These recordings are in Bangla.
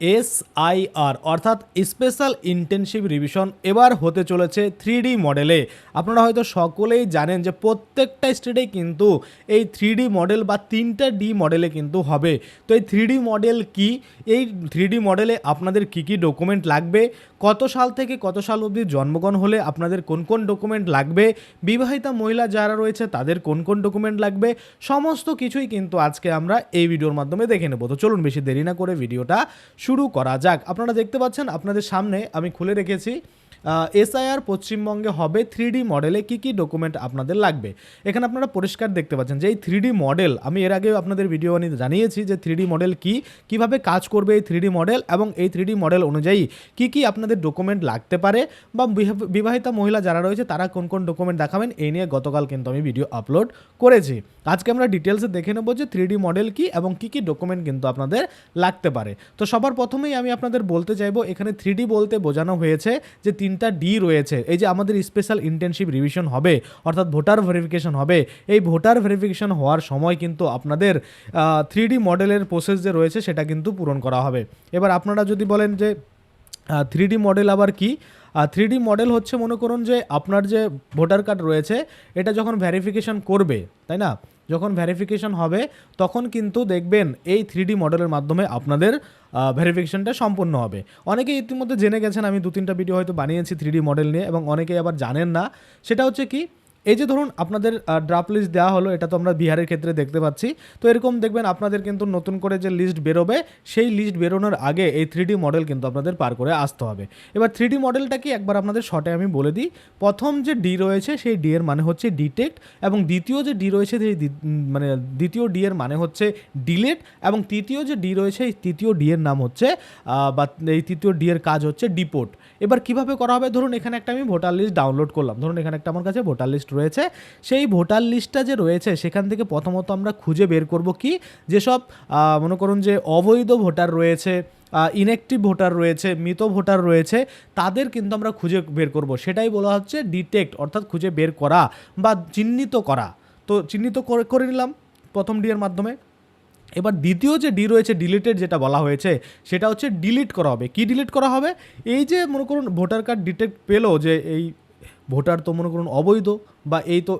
S I R অর্থাৎ স্পেশাল ইন্টেনসিভ রিভিশন এবার হতে চলেছে থ্রি মডেলে। আপনারা হয়তো সকলেই জানেন যে প্রত্যেকটা স্টেটেই কিন্তু এই থ্রি মডেল বা তিনটা ডি মডেলে কিন্তু হবে। তো এই থ্রি মডেল কি? এই থ্রি মডেলে আপনাদের কি কি ডকুমেন্ট লাগবে? কত সাল থেকে কত সাল অবধি জন্মগ্রহণ হলে আপনাদের কোন কোন ডকুমেন্ট লাগবে? বিবাহিতা মহিলা যারা রয়েছে তাদের কোন কোন ডকুমেন্ট লাগবে? সমস্ত কিছুই কিন্তু আজকে আমরা এই ভিডিওর মাধ্যমে দেখে নেব। তো চলুন বেশি দেরি না করে ভিডিওটা শুরু করা যাক। আপনারা দেখতে পাচ্ছেন আপনাদের সামনে আমি খুলে রেখেছি এসআইআর পশ্চিমবঙ্গে হবে থ্রি মডেলে কী কী ডকুমেন্ট আপনাদের লাগবে? এখানে আপনারা পরিষ্কার দেখতে পাচ্ছেন যে এই থ্রি মডেল, আমি এর আগেও আপনাদের ভিডিও আমি জানিয়েছি যে থ্রি মডেল কী, কীভাবে কাজ করবে এই থ্রি মডেল এবং এই থ্রি মডেল অনুযায়ী কী কী আপনাদের ডকুমেন্ট লাগতে পারে বা বিবাহ- বিবাহিতা মহিলা যারা রয়েছে তারা কোন কোন ডকুমেন্ট দেখাবেন এই নিয়ে গতকাল কিন্তু আমি ভিডিও আপলোড করেছি। আজকে আমরা ডিটেলসে দেখে নেব যে থ্রি মডেল কী এবং কী কী ডকুমেন্ট কিন্তু আপনাদের লাগতে পারে। তো সবার প্রথমেই আমি আপনাদের বলতে চাইব, এখানে থ্রি বলতে বোঝানো হয়েছে যে তিনটা ডি রয়েছে। এই যে আমাদের স্পেশাল ইন্টেনসিভ রিভিশন হবে, অর্থাৎ ভোটার ভেরিফিকেশন হবে, এই ভোটার ভেরিফিকেশন হওয়ার সময় কিন্তু আপনাদের থ্রি ডি মডেলের প্রসেস যে রয়েছে সেটা কিন্তু পূরণ করা হবে। এবার আপনারা যদি বলেন যে থ্রি ডি মডেল আবার কি? থ্রি ডি মডেল হচ্ছে মনে করুন যে আপনার যে ভোটার কার্ড রয়েছে, এটা যখন ভ্যারিফিকেশন করবে, তাই না? যখন ভ্যারিফিকেশন হবে, তখন কিন্তু দেখবেন এই থ্রি মডেলের মাধ্যমে আপনাদের ভেরিফিকেশনটা সম্পূর্ণ হবে। অনেকে ইতিমধ্যে জেনে গেছেন, আমি দু তিনটা ভিডিও হয়তো বানিয়েছি থ্রি মডেল নিয়ে এবং অনেকেই আবার জানেন না। সেটা হচ্ছে কি এই যে ধরুন আপনাদের ড্রাফট লিস্ট দেওয়া হলো, এটা তো আমরা বিহারের ক্ষেত্রে দেখতে পাচ্ছি। তো এরকম দেখবেন আপনাদের কিন্তু নতুন করে যে লিস্ট বেরোবে, সেই লিস্ট বেরোনোর আগে এই থ্রি মডেল কিন্তু আপনাদের পার করে আসতে হবে। এবার থ্রি মডেলটা কি? একবার আপনাদের শর্টে আমি বলে দিই। প্রথম যে ডি রয়েছে, সেই ডি এর মানে হচ্ছে ডিটেক্ট এবং দ্বিতীয় যে ডি রয়েছে, সেই মানে দ্বিতীয় ডি এর মানে হচ্ছে ডিলেট এবং তৃতীয় যে ডি রয়েছে, এই তৃতীয় ডি এর নাম হচ্ছে বা এই তৃতীয় ডি এর কাজ হচ্ছে ডিপোর্ট এবার কীভাবে করা হবে? ধরুন এখানে একটা আমি ভোটার লিস্ট ডাউনলোড করলাম। ধরুন এখানে একটা আমার কাছে ভোটার লিস্ট রয়েছে। সেই ভোটার লিস্টটা যে রয়েছে, সেখান থেকে প্রথমত আমরা খুঁজে বের করব কি? যেসব মনে করুন যে অবৈধ ভোটার রয়েছে ইনঅ্যাক্টিভ ভোটার রয়েছে, মৃত ভোটার রয়েছে, তাদের কিন্তু আমরা খুঁজে বের করব। সেটাই বলা হচ্ছে ডিটেক্ট অর্থাৎ খুঁজে বের করা বা চিহ্নিত করা। তো চিহ্নিত করে নিলাম প্রথম ডি এর মাধ্যমে। এবার দ্বিতীয় যে ডি রয়েছে ডিলিটেড যেটা বলা হয়েছে, সেটা হচ্ছে ডিলিট করা হবে। কি ডিলিট করা হবে? এই যে মনে করুন ভোটার কার্ড ডিটেক্ট পেল যে এই ভোটার তো মনে করুন অবৈধ বা এই তো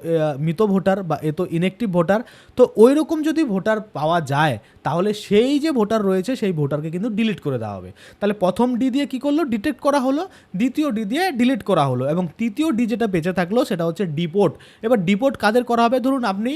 মৃত ভোটার বা এ তো ইনএক্টিভ ভোটার, তো ওই রকম যদি ভোটার পাওয়া যায়, তাহলে সেই যে ভোটার রয়েছে, সেই ভোটারকে কিন্তু ডিলিট করে দেওয়া হবে। তাহলে প্রথম ডি দিয়ে কী করল? ডিটেক্ট করা হলো, দ্বিতীয় ডি দিয়ে ডিলিট করা হলো এবং তৃতীয় ডি যেটা বেঁচে থাকল, সেটা হচ্ছে ডিপোর্ট এবার ডিপোর্ট কাদের করা হবে? ধরুন আপনি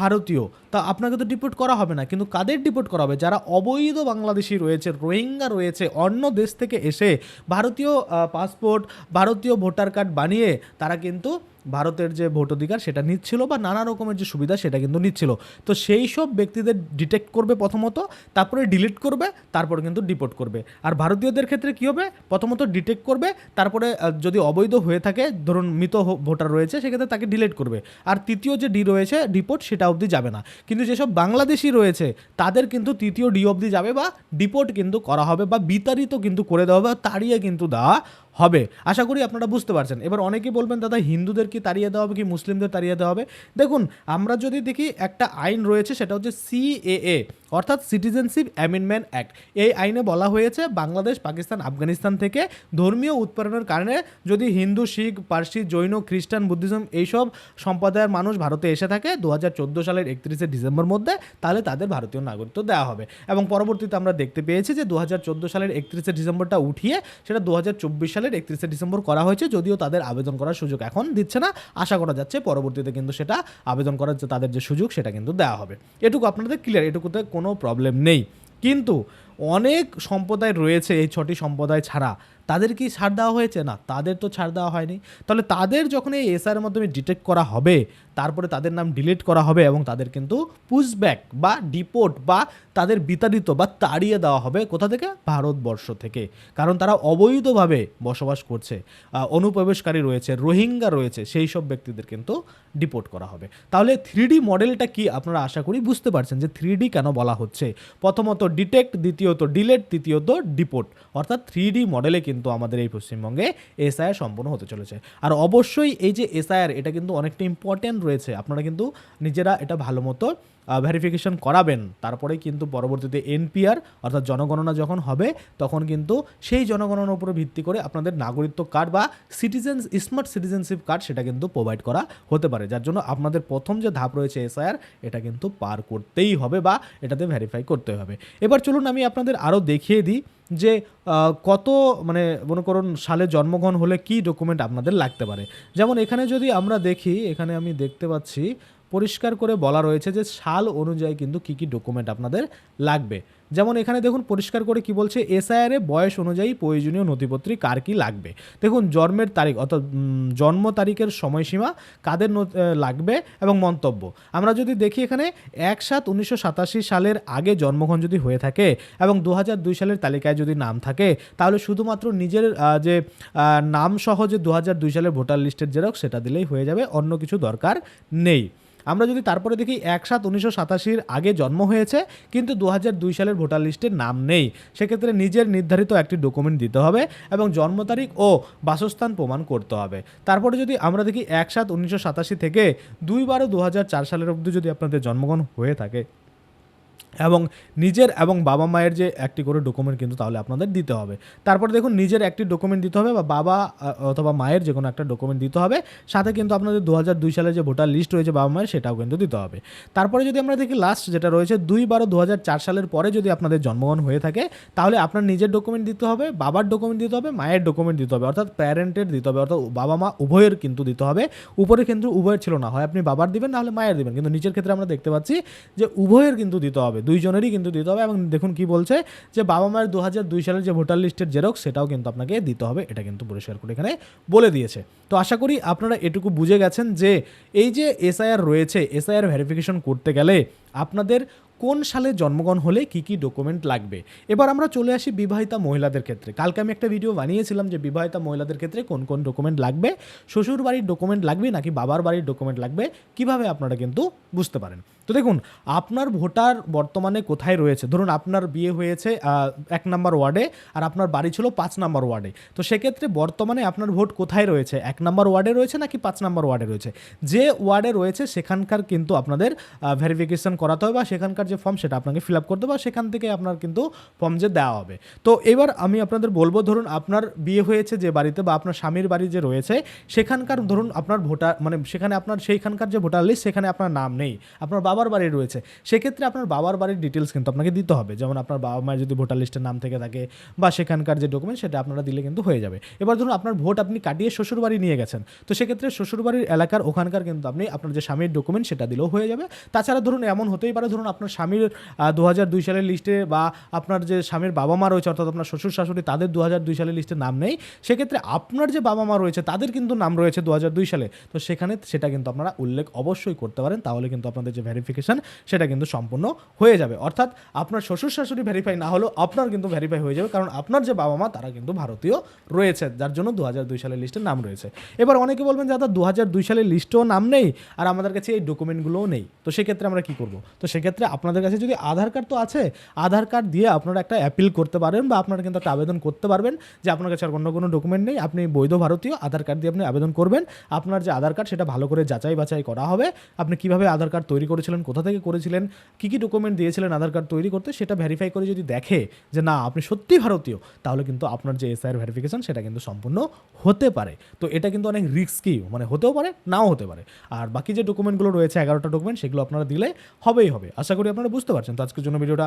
ভারতীয়, তা আপনাকে তো ডিপোর্ট করা হবে না, কিন্তু কাদের ডিপোর্ট করা হবে? যারা অবৈধ বাংলাদেশি রয়েছে, রোহিঙ্গা রয়েছে, অন্য দেশ থেকে এসে ভারতীয় পাসপোর্ট ভারতীয় ভোটার কার্ড বানিয়ে তারা কিন্তু ভারতের যে ভোট অধিকার সেটা নিচ্ছিল বা নানা রকমের যে সুবিধা সেটা কিন্তু নিচ্ছিল। তো সেই সব ব্যক্তিদের ডিটেক্ট করবে প্রথমত, তারপরে ডিলিট করবে, তারপরে কিন্তু ডিপোর্ট করবে। আর ভারতীয়দের ক্ষেত্রে কী হবে? প্রথমত ডিটেক্ট করবে, তারপরে যদি অবৈধ হয়ে থাকে, ধরুন মৃত ভোটার রয়েছে, সেক্ষেত্রে তাকে ডিলিট করবে। আর তৃতীয় যে ডি রয়েছে ডিপোর্ট সেটা অবধি যাবে না। কিন্তু যেসব বাংলাদেশি রয়েছে, তাদের কিন্তু তৃতীয় ডি অবধি যাবে বা ডিপোর্ট কিন্তু করা হবে বা বিতাড়িত কিন্তু করে দেওয়া হবে, তাড়িয়ে কিন্তু দেওয়া হবে। আশা করি আপনারা বুঝতে পারছেন। এবার অনেকেই বলবেন, দাদা, হিন্দুদের কি তাড়িয়ে দেওয়া হবে কি মুসলিমদের তাড়িয়ে দেওয়া হবে? দেখুন, আমরা যদি দেখি একটা আইন রয়েছে, সেটা হচ্ছে সিএএ অর্থাৎ সিটিজেনশিপ অ্যামেন্ডমেন্ট অ্যাক্ট এই আইনে বলা হয়েছে, বাংলাদেশ, পাকিস্তান, আফগানিস্তান থেকে ধর্মীয় উৎপাদনের কারণে যদি হিন্দু, শিখ, পার্সি, জৈন, খ্রিস্টান, বুদ্ধিজম এইসব সম্প্রদায়ের মানুষ ভারতে এসে থাকে দু হাজার চোদ্দ সালের একত্রিশে ডিসেম্বর মধ্যে, তাহলে তাদের ভারতীয় নাগরিকত্ব দেওয়া হবে। এবং পরবর্তীতে আমরা দেখতে পেয়েছি যে দু হাজার চোদ্দ সালের একত্রিশে ডিসেম্বরটা উঠিয়ে সেটা দু হাজার চব্বিশ সালের একত্রিশে ডিসেম্বর করা হয়েছে, যদিও তাদের আবেদন করার সুযোগ এখন দিচ্ছে না। আশা করা যাচ্ছে পরবর্তীতে কিন্তু সেটা আবেদন করার যে তাদের যে সুযোগ সেটা কিন্তু দেওয়া হবে। এটুকু আপনাদের ক্লিয়ার এটুকুতে কোনো প্রবলেম নেই। কিন্তু অনেক সম্প্রদায় রয়েছে এই ছটি সম্প্রদায় ছাড়া। তাদের কি ছাড় দেওয়া হয়েছে? না, তাদের তো ছাড় দেওয়া হয়নি। তাহলে তাদের যখন এই এসআর মাধ্যমে ডিটেক্ট করা হবে, তারপরে তাদের নাম ডিলিট করা হবে এবং তাদের কিন্তু পুশব্যাক বা ডিপোর্ট বা তাদের বিতাড়িত বা তাড়িয়ে দেওয়া হবে কোথা থেকে? ভারতবর্ষ থেকে। কারণ তারা অবৈধভাবে বসবাস করছে। অনুপ্রবেশকারী রয়েছে, রোহিঙ্গা রয়েছে, সেই সব ব্যক্তিদের কিন্তু ডিপোর্ট করা হবে। তাহলে থ্রি মডেলটা কি আপনারা আশা করি বুঝতে পারছেন যে থ্রি কেন বলা হচ্ছে? প্রথমত ডিটেক্ট, দ্বিতীয়ত ডিলেট, তৃতীয়ত ডিপোর্ট। অর্থাৎ থ্রি মডেলে কিন্তু আমাদের এই পশ্চিমবঙ্গে এসআইআর সম্পূর্ণ হতে চলেছে। আর অবশ্যই এই যে এসআইআর, এটা কিন্তু অনেকটা ইম্পর্ট্যান্ট রয়েছে। আপনারা কিন্তু নিজেরা এটা ভালো মতো ভেরিফিকেশন করাবেন তারপরে কিন্তু পরবর্তীতে এনপিআর অর্থাৎ জনগণনা যখন হবে, তখন কিন্তু সেই জনগণনার উপরে ভিত্তি করে আপনাদের নাগরিকত্ব কার্ড বা সিটিজেন্স স্মার্ট সিটিজেনশিপ কার্ড সেটা কিন্তু প্রোভাইড করা হতে পারে। যার জন্য আপনাদের প্রথম যে ধাপ রয়েছে এসআইআর এটা কিন্তু পার করতেই হবে বা এটাতে ভেরিফাই করতে হবে। এবার চলুন আমি আপনাদের আরও দেখিয়ে দিই যে কত মানে মনে করুন সালে জন্মগ্রহণ হলে কি ডকুমেন্ট আপনাদের লাগতে পারে। যেমন এখানে যদি আমরা দেখি, এখানে আমি দেখতে পাচ্ছি পরিষ্কার করে বলা রয়েছে যে সাল অনুযায়ী কিন্তু কি কি ডকুমেন্ট আপনাদের লাগবে। যেমন এখানে দেখুন পরিষ্কার করে কি বলছে? এসআইআর বয়স অনুযায়ী প্রয়োজনীয় নথিপত্রে কার কি লাগবে? দেখুন জন্মের তারিখ অর্থাৎ জন্ম তারিখের সময়সীমা কাদের লাগবে এবং মন্তব্য। আমরা যদি দেখি এখানে এক সাত উনিশশো সালের আগে জন্মগ্রহণ যদি হয়ে থাকে এবং দু সালের তালিকায় যদি নাম থাকে তাহলে শুধুমাত্র নিজের যে আহ, নাম সহ যে দু সালের ভোটার লিস্টের জেরক্স সেটা দিলেই হয়ে যাবে। অন্য কিছু দরকার নেই। আমরা যদি তারপরে দেখি এক সাত উনিশশো সাতাশির আগে জন্ম হয়েছে, কিন্তু দু দুই সালের ভোটার লিস্টে নাম নেই। সেক্ষেত্রে নিজের নির্ধারিত একটি ডকুমেন্ট দিতে হবে এবং জন্ম তারিখ ও বাসস্থান প্রমাণ করতে হবে। তারপরে যদি আমরা দেখি এক সাত উনিশশো সাতাশি থেকে দুই বারো দু সালের অবধি যদি আপনাদের জন্মগ্রহণ হয়ে থাকে এবং নিজের এবং বাবা মায়ের যে একটি করে ডকুমেন্ট কিন্তু তাহলে আপনাদের দিতে হবে। তারপরে দেখুন, নিজের একটি ডকুমেন্ট দিতে হবে বা বাবা অথবা মায়ের যে কোনো একটা ডকুমেন্ট দিতে হবে। সাথে কিন্তু আপনাদের দু হাজার দুই সালের যে ভোটার লিস্ট রয়েছে বাবা মায়ের, সেটাও কিন্তু দিতে হবে। তারপরে যদি আমরা দেখি লাস্ট যেটা রয়েছে, দুই বারো দু সালের পরে যদি আপনাদের জন্মগ্রহণ হয়ে থাকে, তাহলে আপনার নিজের ডকুমেন্ট দিতে হবে, বাবার ডকুমেন্ট দিতে হবে, মায়ের ডকুমেন্ট দিতে হবে, অর্থাৎ প্যারেন্টের দিতে হবে, অর্থাৎ বাবা মা উভয়ের কিন্তু দিতে হবে। উপরে কিন্তু উভয়ের ছিল না, হয় আপনি বাবার দিবেন নাহলে মায়ের দিবেন। কিন্তু নিচের ক্ষেত্রে আমরা দেখতে পাচ্ছি যে উভয়ের কিন্তু দিতে হবে। দুইজনেরই কিন্তু দিতে হবে এবং দেখুন কি বলছে যে বাবা মায়ের দু হাজার দুই সালের যে ভোটার লিস্টের জেরক্স, সেটাও কিন্তু আপনাকে দিতে হবে। এটা কিন্তু পরিষ্কার করে এখানে বলে দিয়েছে। তো আশা করি আপনারা এটুকু বুঝে গেছেন যে এই যে এসআইআর রয়েছে, এসআইআর ভেরিফিকেশন করতে গেলে আপনাদের কোন সালে জন্মগ্রহণ হলে কি কি ডকুমেন্ট লাগবে? এবার আমরা চলে আসি বিবাহিতা মহিলাদের ক্ষেত্রে। কালকে আমি একটা ভিডিও বানিয়েছিলাম যে বিবাহিতা মহিলাদের ক্ষেত্রে কোন কোন ডকুমেন্ট লাগবে শ্বশুর বাড়ির ডকুমেন্ট লাগবে নাকি বাবার বাড়ির ডকুমেন্ট লাগবে, কীভাবে আপনারা কিন্তু বুঝতে পারেন। তো দেখুন, আপনার ভোটার বর্তমানে কোথায় রয়েছে? ধরুন, আপনার বিয়ে হয়েছে এক নম্বর ওয়ার্ডে আর আপনার বাড়ি ছিল পাঁচ নম্বর ওয়ার্ডে। তো সেক্ষেত্রে বর্তমানে আপনার ভোট কোথায় রয়েছে? এক নম্বর ওয়ার্ডে রয়েছে নাকি পাঁচ নম্বর ওয়ার্ডে রয়েছে? যে ওয়ার্ডে রয়েছে, সেখানকার কিন্তু আপনাদের ভেরিফিকেশন করাতে হবে বা সেখানকার যে ফর্ম সেটা আপনাকে ফিল আপ করতে হবে সেখান থেকে আপনার কিন্তু ফর্ম যে দেওয়া হবে। তো এবার আমি আপনাদের বলব, ধরুন, আপনার বিয়ে হয়েছে যে বাড়িতে বা আপনার স্বামীর বাড়ি যে রয়েছে, সেখানকার, ধরুন, আপনার ভোটার মানে সেখানে আপনার, সেইখানকার যে ভোটার লিস্ট, সেখানে আপনার নাম নেই। আপনার বাবার বাড়ি রয়েছে। সেক্ষেত্রে আপনার বাবার বাড়ির ডিটেলস কিন্তু আপনাকে দিতে হবে। যেমন আপনার বাবা মায়ের যদি ভোটার লিস্টের নাম থেকে থাকে বা সেখানকার যে ডকুমেন্ট সেটা আপনারা দিলে কিন্তু হয়ে যাবে। এবার ধরুন আপনার ভোট আপনি কাটিয়ে শ্বশুরবাড়ি নিয়ে গেছেন। তো সেক্ষেত্রে শ্বশুরবাড়ির এলাকার ওখানকার কিন্তু আপনি আপনার যে স্বামীর ডকুমেন্ট সেটা দিলেও হয়ে যাবে। তাছাড়া ধরুন এমন হতেই পারে, ধরুন আপনার স্বামীর দু দুই সালের লিস্টে বা আপনার যে স্বামীর বাবা মা রয়েছে, অর্থাৎ আপনার শ্বশুর শাশুড়ি, তাদের দু দুই সালের লিস্টে নাম নেই। সেক্ষেত্রে আপনার যে বাবা মা রয়েছে, তাদের কিন্তু নাম রয়েছে দু সালে। তো সেখানে সেটা কিন্তু আপনারা উল্লেখ অবশ্যই করতে পারেন। তাহলে কিন্তু আপনাদের যে ভেরিফিকেশন সেটা কিন্তু সম্পূর্ণ হয়ে যাবে। অর্থাৎ আপনার শ্বশুর শাশুড়ি ভেরিফাই না হলেও আপনার কিন্তু ভেরিফাই হয়ে যাবে, কারণ আপনার যে বাবা মা তারা কিন্তু ভারতীয় রয়েছে, যার জন্য দু হাজার দুই সালের লিস্টে নাম রয়েছে। এবার অনেকে বলবেন যে, দাদা দু হাজার দুই সালের লিস্টেও নাম নেই আর আমাদের কাছে এই ডকুমেন্টগুলোও নেই। তো সেক্ষেত্রে আমরা কি করব? তো সেক্ষেত্রে আপনাদের কাছে যদি আধার কার্ড তো আছে, আধার কার্ড দিয়ে আপনারা একটা অ্যাপিল করতে পারেন বা আপনারা কিন্তু একটা আবেদন করতে পারবেন যে, আপনার কাছে আর অন্য কোনো ডকুমেন্ট নেই, আপনি বৈধ ভারতীয়, আধার কার্ড দিয়ে আপনি আবেদন করবেন। আপনার যে আধার কার্ড সেটা ভালো করে যাচাই বাছাই করা হবে। আপনি কীভাবে আধার কার্ড তৈরি করেছিলেন, কোথা থেকে করেছিলেন, কী কী ডকুমেন্ট দিয়েছিলেন আধার কার্ড তৈরি করতে, সেটা ভেরিফাই করে যদি দেখে যে না, আপনি সত্যি ভারতীয়, তাহলে কিন্তু আপনার যে এসআইয়ের ভেরিফিকেশন সেটা কিন্তু সম্পূর্ণ হতে পারে। তো এটা কিন্তু অনেক রিস্কি মানে হতেও পারে, নাও হতে পারে। আর বাকি যে ডকুমেন্টগুলো রয়েছে, এগারোটা ডকুমেন্ট সেগুলো আপনারা দিলে হবেই হবে। আশা করি আপনারা বুঝতে পারছেন। তো আজকের জন্য ভিডিওটা